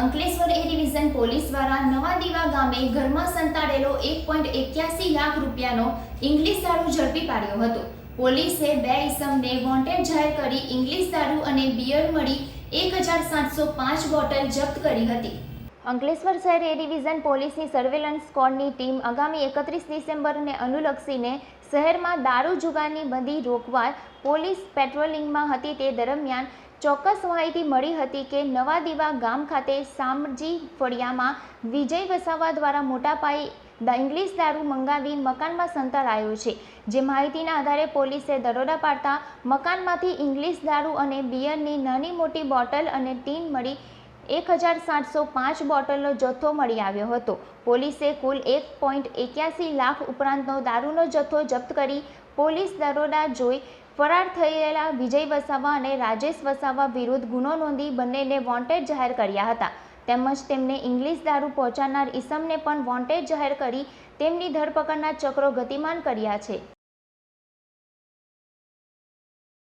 અંકલેશ્વર એ division police દ્વારા નવા દીવા ગામે ઘરમાં સંતાડેલો એક પોઈન્ટ એક્યાસી લાખ રૂપિયાનો ઇંગ્લિશ દારૂ ઝડપી પાડ્યો હતો. પોલીસે બે ઇસમને વોન્ટેડ જાહેર કરી ઇંગ્લિશ દારૂ અને બિયર મળી એક હજાર સાતસો પાંચ બોટલ જપ્ત કરી હતી. અંકલેશ્વર શહેર એ ડિવિઝન પોલીસની સર્વેલન્સ સ્કોડની ટીમ આગામી એકત્રીસ ડિસેમ્બરને અનુલક્ષીને શહેરમાં દારૂ જુગારની બંધી રોકવા પોલીસ પેટ્રોલિંગમાં હતી તે દરમિયાન ચોક્કસ માહિતી મળી હતી કે નવા દીવા ગામ ખાતે સામજી ફળિયામાં વિજય વસાવા દ્વારા મોટા પાયે ઇંગ્લિશ દારૂ મંગાવી મકાનમાં સંતાડાયો છે. જે માહિતીના આધારે પોલીસે દરોડા પાડતા મકાનમાંથી ઇંગ્લિશ દારૂ અને બિયરની નાની મોટી બોટલ અને ટીન મળી એક હજાર સાતસો પાંચ બોટલનો જથ્થો મળી આવ્યો હતો. પોલીસે કુલ એક પોઈન્ટ એક્યાસી લાખ ઉપરાંતનો દારૂનો જથ્થો જપ્ત કરી પોલીસ દરોડા જોઈ ફરાર થયેલા વિજય વસાવા અને રાજેશ વસાવા વિરુદ્ધ ગુનો નોંધી બંનેને વોન્ટેડ જાહેર કર્યા હતા. તેમજ તેમને ઇંગ્લિશ દારૂ પહોંચાડનાર ઈસમને પણ વોન્ટેડ જાહેર કરી તેમની ધરપકડના ચક્રો ગતિમાન કર્યા છે.